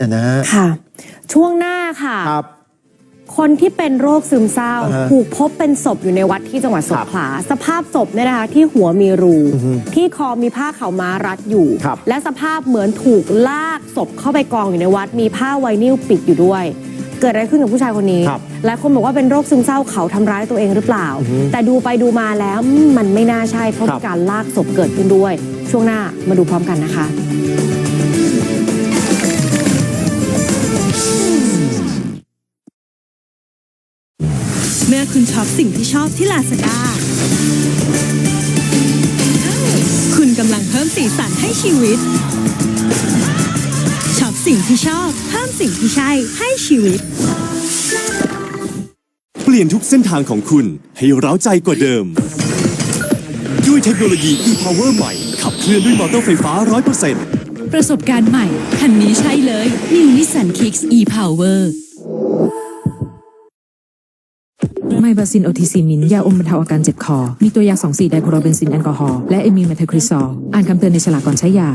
อะนะฮะค่ะ ช่วงหน้าค่ะ ครับ คนที่เป็นโรคซึมเศร้าอ่าฮะถูกพบเป็นศพอยู่ในวัดที่จังหวัดสงขลาสภาพศพเนี่ยนะคะที่หัวมีรูอือฮึที่คอมีผ้าขาวม้ารัดอยู่ ครับ และสภาพเหมือนถูกลากศพเข้าไปกองอยู่ในวัด มีผ้าไวนิลปิดอยู่ด้วย เกิดอะไรขึ้นกับผู้ชายคนนี้ครับ หลายคนบอกว่าเป็นโรคซึมเศร้าเขาทำร้ายตัวเองหรือเปล่าอือฮึแต่ดูไปดูมาแล้วอืมมันไม่น่าใช่เพราะครับมีการลากศพเกิดขึ้นด้วย ช่วงหน้ามาดูพร้อมกันนะคะ คุณช็อปสิ่งที่ชอบที่ลาซาด้าคุณกำลังเพิ่มสีสันให้ชีวิต ช็อปสิ่งที่ชอบ เพิ่มสิ่งที่ใช่ให้ชีวิต เปลี่ยนทุกเส้นทางของคุณให้เร้าใจกว่าเดิม ด้วยเทคโนโลยี e-power ใหม่ ขับเคลื่อนด้วยมอเตอร์ไฟฟ้า 100%ประสบการณ์ใหม่ คันนี้ใช่เลย New Nissan Kicks e-Power ไมบาซินโอทีซีมินยาอมบรรเทาอาการเจ็บคอ มีตัวยา2 4ไดโครเบนซินแอลกอฮอล์และเอมิลเมทาคริซอลอ่านคำเตือนในฉลากก่อนใช้ยา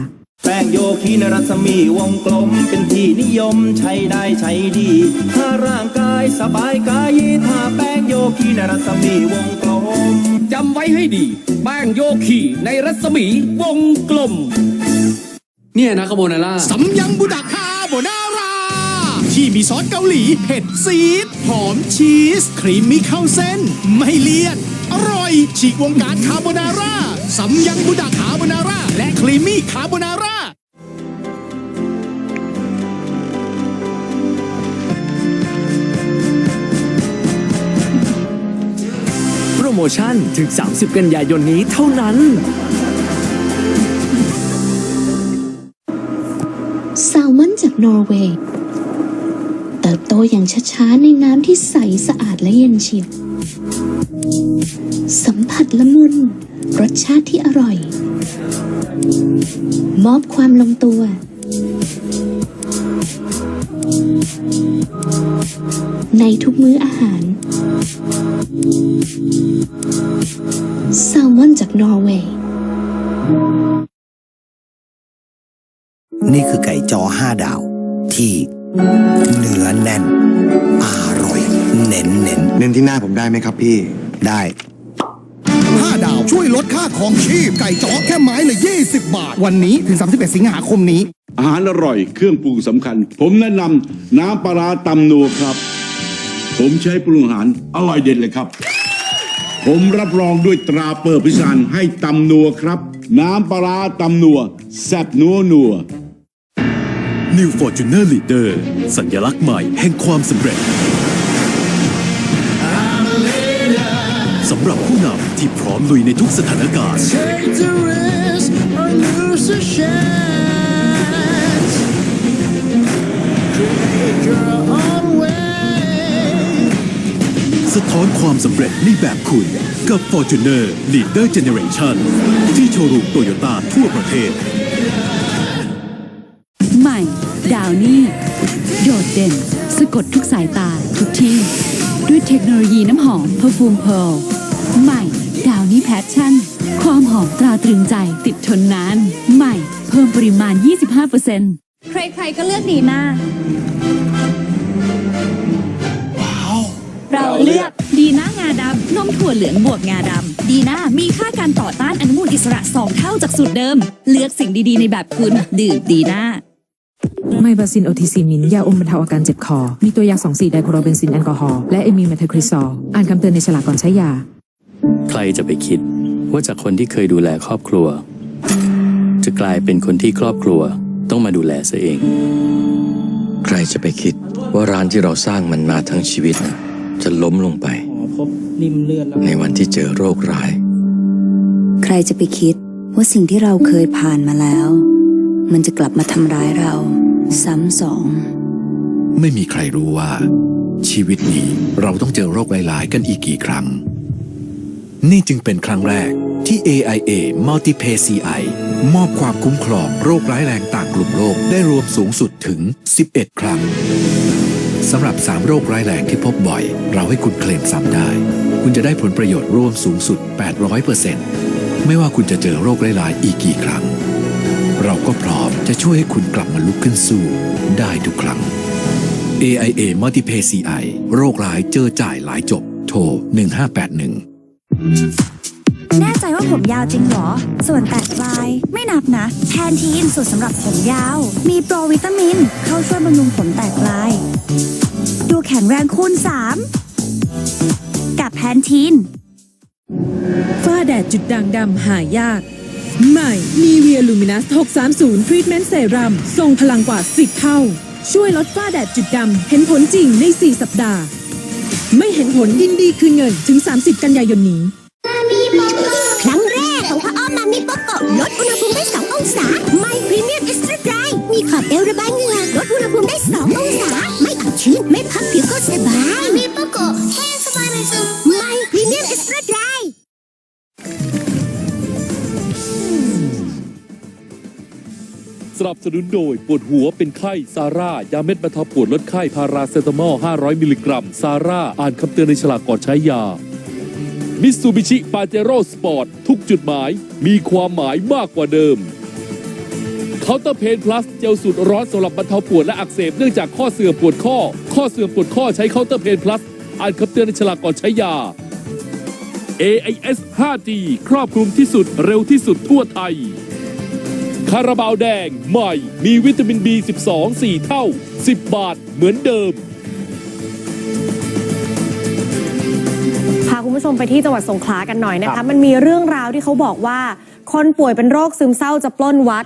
แป้งโยคีนรัศมีวงกลมเป็นที่นิยมใช้ได้ใช้ดี ถ้าร่างกายสบายกายถ้าแป้งโยคีนรัศมีวงกลมจำไว้ให้ดีแป้งโยคีในรัศมีวงกลม เนี่ยนะคาโบนาร่าสำยังบุดาคาโบนารา ที่มีซอสเกาหลี เผ็ดซีด หอมชีส ครีมมีเข้าเส้น ไม่เลี่ยน อร่อย ฉีกวงการคาโบนาร่าสำยังบุดาคาโบนาร่าและครีมมี่คาโบนาร่าโปรโมชั่นถึง 30 กันยายนนี้เท่านั้น แซลมอนจากนอร์เวย์เติบโตอย่างช้าๆในน้ำที่ใสสะอาดและเย็นเฉียบสัมผัสละมุน รสชาติที่อร่อย มอบความลงตัว ในทุกมื้ออาหารแซลมอนจากนอร์เวย์นี่คือไก่จอห้าดาวที่ เนื้อแน่น อร่อย เน้นเน้นเน้นที่หน้าผมได้ไหมครับพี่ ได้5ดาว ช่วยลดค่าของชีพ ไก่จ๋อแค่ไม้ละ 20 บาท วันนี้ถึง 31 สิงหาคมนี้ อาหารอร่อย เครื่องปรุงสำคัญ ผมแนะนำน้ำปลาร้าตำนัวครับ ผมใช้ปรุงอาหารอร่อยเด็ดเลยครับ ผมรับรองด้วยตราเปิดพิสานให้ตำนัวครับ น้ำปลาร้าตำนัวแซ่บนัวนัว New Fortuner Leader สัญลักษณ์ใหม่แห่งความสำเร็จสำหรับผู้นำที่พร้อมลุยในทุกสถานการณ์ สะท้อนความสำเร็จในแบบคุณกับ Fortuner Leader Generation ที่โชว์รูมโตโยต้าทั่วประเทศาวนี่ โดดเด่น สะกดทุกสายตาทุกที่ ด้วยเทคโนโลยีน้ำหอม Perfume Pearl ใหม่ ดาวนี่แพชชั่น ความหอมตราตรึงใจติดทนนาน ใหม่ เพิ่มปริมาณ 25%ใครๆก็เลือกดีน่าเราเลือกดีน่างาดำนมถั่วเหลืองบวกงาดำดีน่ามีค่าการต่อต้านอนุมูลอิสระสองเท่าจากสูตรเดิม เลือกสิ่งดีๆในแบบคุณ ดื่มดีน่า ไมบาซินโอทีซีมิน ยาอมบรรเทาอาการเจ็บคอ มีตัวยา 2 4 ไดโครเบนซินแอลกอฮอล์และเอมิลเมทาคริซอล อ่านคำเตือนในฉลากก่อนใช้ยา ใครจะไปคิด ว่าจากคนที่เคยดูแลครอบครัว จะกลายเป็นคนที่ครอบครัวต้องมาดูแลซะเอง ใครจะไปคิดว่าร้านที่เราสร้างมันมาทั้งชีวิตนะจะล้มลงไป ในวันที่เจอโรคร้าย ใครจะไปคิดว่าสิ่งที่เราเคยผ่านมาแล้ว มันจะกลับมาทำร้ายเรา ซ้ำสอง ไม่มีใครรู้ว่า ชีวิตนี้เราต้องเจอโรคหลาย ๆ กันอีกกี่ครั้ง นี่จึงเป็นครั้งแรกที่ AIA Multipay CI มอบความคุ้มครองโรคร้ายแรงต่างกลุ่มโรคได้รวมสูงสุดถึง 11 ครั้งสำหรับ 3 โรคร้ายแรงที่พบบ่อย เราให้คุณเคลมซ้ำได้ คุณจะได้ผลประโยชน์รวมสูงสุด 800%ไม่ว่าคุณจะเจอโรคร้ายๆอีกกี่ครั้ง เราก็พร้อมจะช่วยให้คุณกลับมาลุกขึ้นสู้ได้ทุกครั้ง AIA Multipay CI โรคร้ายเจอจ่ายหลายจบ โทร 1581 แน่ใจว่าผมยาวจริงเหรอ ส่วนแตกปลายไม่นับนะ แทนทีนสูตรสำหรับผมยาว มีโปรวิตามิน เข้าช่วยบำรุงผมแตกปลาย ดูแข็งแรงคูณ 3 กับแพนทีนฝ้าแดดจุดด่างดำหายาก ใหม่นีเวียลูมินัส 630 ทรีทเมนต์เซรั่มทรงพลังกว่า 10 เท่า ช่วยลดฝ้าแดดจุดดำ เห็นผลจริงใน 4 สัปดาห์ ไม่เห็นผลยินดีคืนเงินถึง 30 กันยายนนี้ ครั้งแรกของพระอ้อมมามิโปโกะลดอุณหภูมิได้ 2 องศา ไม่พรีเมียมเอ็กซ์ตร้าไดมีขอบเอวระบายเหงื่อลดอุณหภูมิได้ 2 องศา ไม่อับชื้นไม่พับผิว นับสนุนโดยปวดหัวเป็นไข้ซาร่า ยาเม็ดบรรเทาปวดลดไข้พาราเซตามอล 500 มิลลิกรัม ซาร่า อ่านคำเตือนในฉลากก่อนใช้ยา มิตซูบิชิปาเจโร่สปอร์ตทุกจุดหมายมีความหมายมากกว่าเดิมเคาน์เตอร์เพนพลัสเจลสูตรร้อนสำหรับบรรเทาปวดและอักเสบเนื่องจากข้อเสื่อมปวดข้อ ข้อเสื่อมปวดข้อใช้เคาน์เตอร์เพนพลัสอ่านคำเตือนในฉลากก่อนใช้ยา AIS 5G ครอบคลุมที่สุดเร็วที่สุดทั่วไทย คาราบาวแดงใหม่มีวิตามิน B12 4 เท่า 10 บาทเหมือนเดิม พาคุณผู้ชมไปที่จังหวัดสงขลากันหน่อยนะคะมันมีเรื่องราวที่เขาบอกว่า คนป่วยเป็นโรคซึมเศร้าจะปล้นวัด